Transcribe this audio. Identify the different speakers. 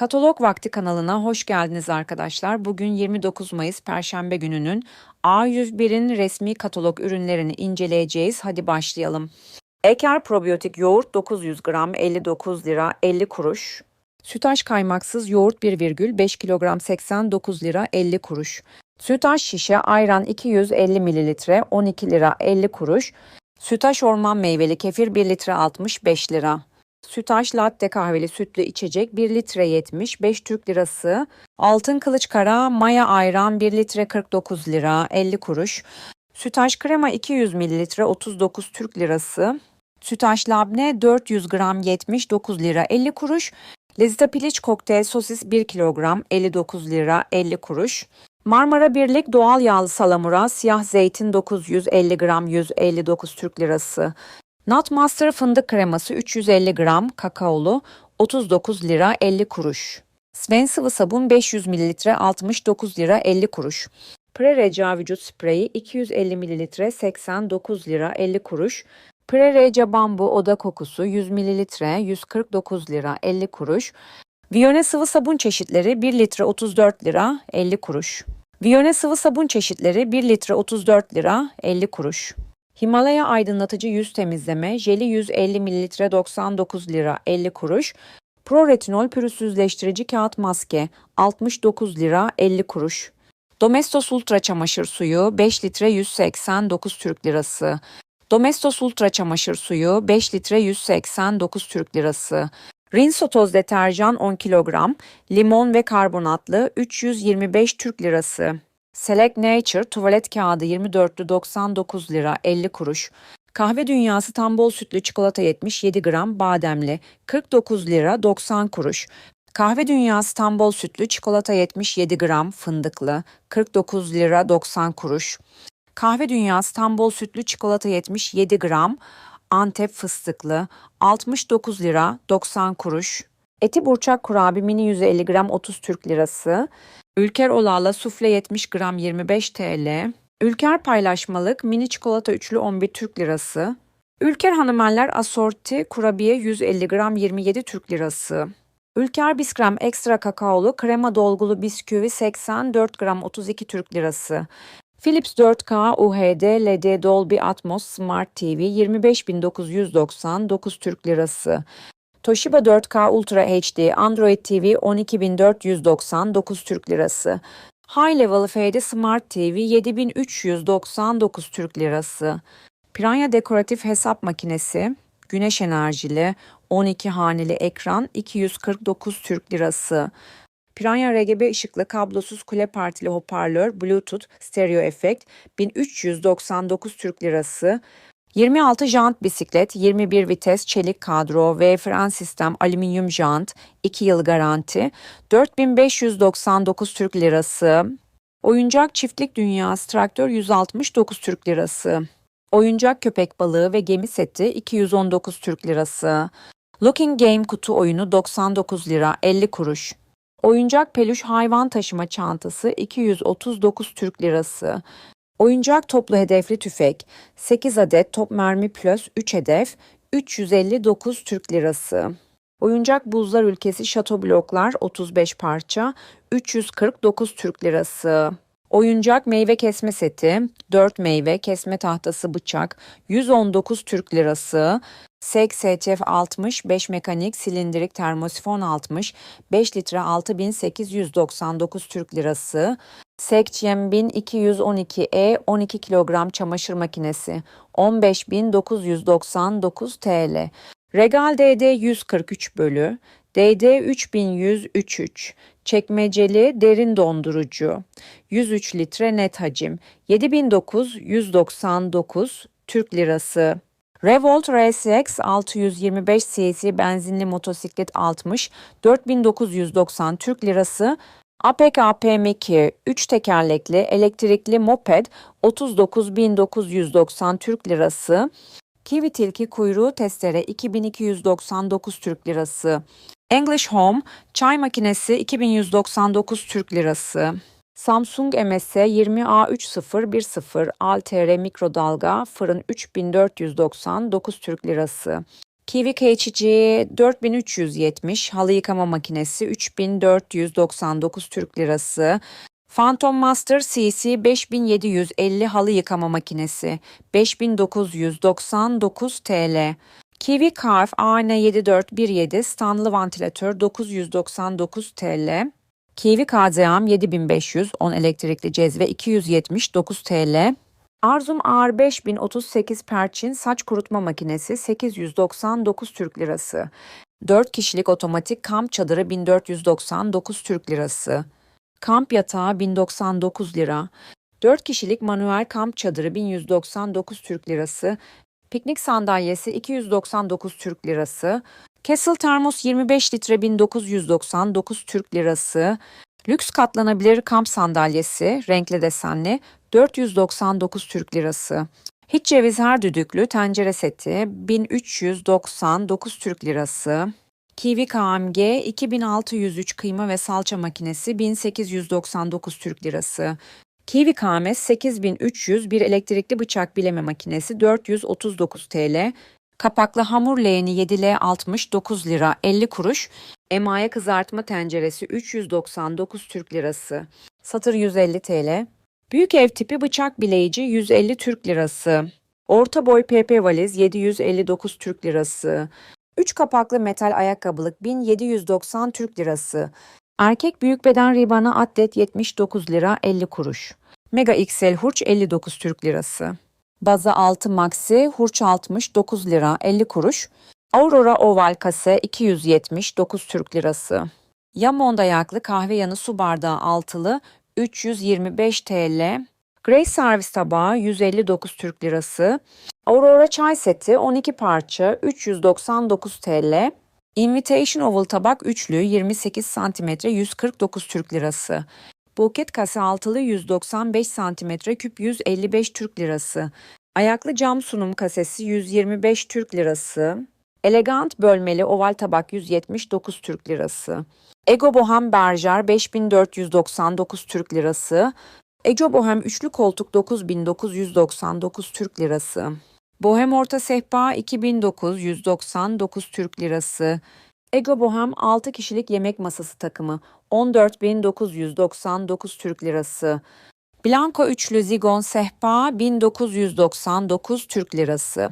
Speaker 1: Katalog Vakti kanalına hoş geldiniz arkadaşlar. Bugün 29 Mayıs Perşembe gününün A101'in resmi katalog ürünlerini inceleyeceğiz. Hadi başlayalım. Eker probiyotik yoğurt 900 gram 59 lira 50 kuruş. Sütaş kaymaksız yoğurt 1,5 kilogram 89 lira 50 kuruş. Sütaş şişe ayran 250 mililitre 12 lira 50 kuruş. Sütaş orman meyveli kefir 1 litre 65 lira. Sütaş latte kahveli sütlü içecek 1 litre 75 Türk lirası. Altın kılıç kara maya ayran 1 litre 49 lira 50 kuruş. Sütaş krema 200 mililitre 39 Türk lirası. Sütaş labne 400 gram 79 lira 50 kuruş. Lezita piliç kokteyl sosis 1 kilogram 59 lira 50 kuruş. Marmara Birlik doğal yağlı salamura siyah zeytin 950 gram 159 Türk lirası. Nutmaster fındık kreması 350 gram kakaolu 39 lira 50 kuruş. Sven sıvı sabun 500 mililitre 69 lira 50 kuruş. Prereca vücut spreyi 250 mililitre 89 lira 50 kuruş. Prereca bambu oda kokusu 100 mililitre 149 lira 50 kuruş. Viyone sıvı sabun çeşitleri 1 litre 34 lira 50 kuruş. Viyone sıvı sabun çeşitleri 1 litre 34 lira 50 kuruş. Himalaya aydınlatıcı yüz temizleme jeli 150 mililitre 99 lira 50 kuruş. Pro retinol pürüzsüzleştirici kağıt maske 69 lira 50 kuruş. Domestos Ultra çamaşır suyu 5 litre 189 Türk lirası. Domestos Ultra çamaşır suyu 5 litre 189 Türk lirası. Rinso toz deterjan 10 kilogram, limon ve karbonatlı 325 Türk lirası. Select Nature tuvalet kağıdı 24'lü 99 lira 50 kuruş. Kahve Dünyası tam bol sütlü çikolata 77 gram bademli 49 lira 90 kuruş. Kahve Dünyası tam bol sütlü çikolata 77 gram fındıklı 49 lira 90 kuruş. Kahve Dünyası tam bol sütlü çikolata 77 gram Antep fıstıklı 69 lira 90 kuruş. Eti burçak kurabi mini 150 gram 30 Türk lirası. Ülker Olağ'la sufle 70 gram 25 TL. Ülker paylaşmalık mini çikolata üçlü 11 Türk lirası. Ülker Hanımeller asorti kurabiye 150 gram 27 Türk lirası. Ülker Biskrem ekstra kakaolu krema dolgulu bisküvi 84 gram 32 Türk lirası. Philips 4K UHD LD Dolby Atmos Smart TV 25.999 Türk lirası. Toshiba 4K Ultra HD Android TV 12.499 Türk lirası. High Level FD Smart TV 7399 Türk lirası. Piranya dekoratif hesap makinesi, güneş enerjili, 12 haneli ekran 249 Türk lirası. Piranya RGB ışıklı kablosuz kule partili hoparlör, Bluetooth, stereo efekt 1399 Türk lirası. 26 jant bisiklet, 21 vites çelik kadro ve fren sistem alüminyum jant, 2 yıl garanti, 4599 Türk lirası. Oyuncak çiftlik dünyası traktör 169 Türk lirası. Oyuncak köpek balığı ve gemi seti 219 Türk lirası. Looking Game kutu oyunu 99 lira 50 kuruş. Oyuncak peluş hayvan taşıma çantası 239 Türk lirası. Oyuncak toplu hedefli tüfek 8 adet top mermi plus 3 hedef 359 Türk lirası. Oyuncak buzlar ülkesi şato bloklar 35 parça 349 Türk lirası. Oyuncak meyve kesme seti 4 meyve kesme tahtası bıçak 119 Türk lirası. SEK STF 60 5 mekanik silindirik termosifon 60 5 litre 6899 Türk lirası. Sekçem 1212E 12 kilogram çamaşır makinesi 15999 TL. Regal DD 143 bölü DD 3133 çekmeceli derin dondurucu 103 litre net hacim 7999 Türk lirası. Revolt RSX 625 cc benzinli motosiklet 60 4990 Türk lirası APK PM2 3 tekerlekli elektrikli moped 39.990 Türk lirası. Kiwi tilki kuyruğu testere 2299 Türk lirası. English Home çay makinesi 2199 Türk lirası. Samsung MS 20A3010 Altere mikrodalga fırın 3499 Türk lirası. Kiwi KHG 4370, halı yıkama makinesi 3499 Türk Lirası. Phantom Master CC 5750 halı yıkama makinesi 5999 TL. Kiwi Carve AN7417 standlı vantilatör 999 TL. Kiwi KZM 7500 10 elektrikli cezve 279 TL. Arzum Ağır 5038 Perçin saç kurutma makinesi 899 Türk Lirası. 4 kişilik otomatik kamp çadırı 1499 Türk Lirası. Kamp yatağı 1099 lira. 4 kişilik manuel kamp çadırı 1199 Türk Lirası. Piknik sandalyesi 299 Türk Lirası. Kessel termos 25 litre 1999 Türk Lirası. Lüks katlanabilir kamp sandalyesi renkli desenli 499 Türk Lirası. Hiç ceviz her düdüklü tencere seti 1399 Türk Lirası. Kiwi KMG 2603 kıyma ve salça makinesi 1899 Türk Lirası. Kiwi KMS 8300 bir elektrikli bıçak bileme makinesi 439 TL. Kapaklı hamur leğeni 7L 69 lira 50 kuruş. Emaye kızartma tenceresi 399 Türk Lirası. Satır 150 TL. Büyük ev tipi bıçak bileyici 150 Türk Lirası. Orta boy PP valiz 759 Türk Lirası. 3 kapaklı metal ayakkabılık 1790 Türk Lirası. Erkek büyük beden ribana atlet 79 lira 50 kuruş. Mega XL hurç 59 Türk Lirası. Baza 6 maxi hurç 69 lira 50 kuruş. Aurora oval kase 279 Türk Lirası. Yamond ayaklı kahve yanı su bardağı altılı 325 TL. Grey servis tabağı 159 Türk Lirası. Aurora çay seti 12 parça 399 TL. Invitation oval tabak üçlü 28 cm 149 Türk Lirası. Buket kase altılı 195 cm küp 155 Türk Lirası. Ayaklı cam sunum kasesi 125 Türk Lirası. Elegant bölmeli oval tabak 179 Türk Lirası. Ego Bohem Berger 5499 Türk Lirası. Ego Bohem üçlü koltuk 9999 Türk Lirası. Bohem orta sehpa 2999 Türk Lirası. Ego Bohem 6 kişilik yemek masası takımı 14999 Türk Lirası. Blanco üçlü zigon sehpa 1999 Türk Lirası.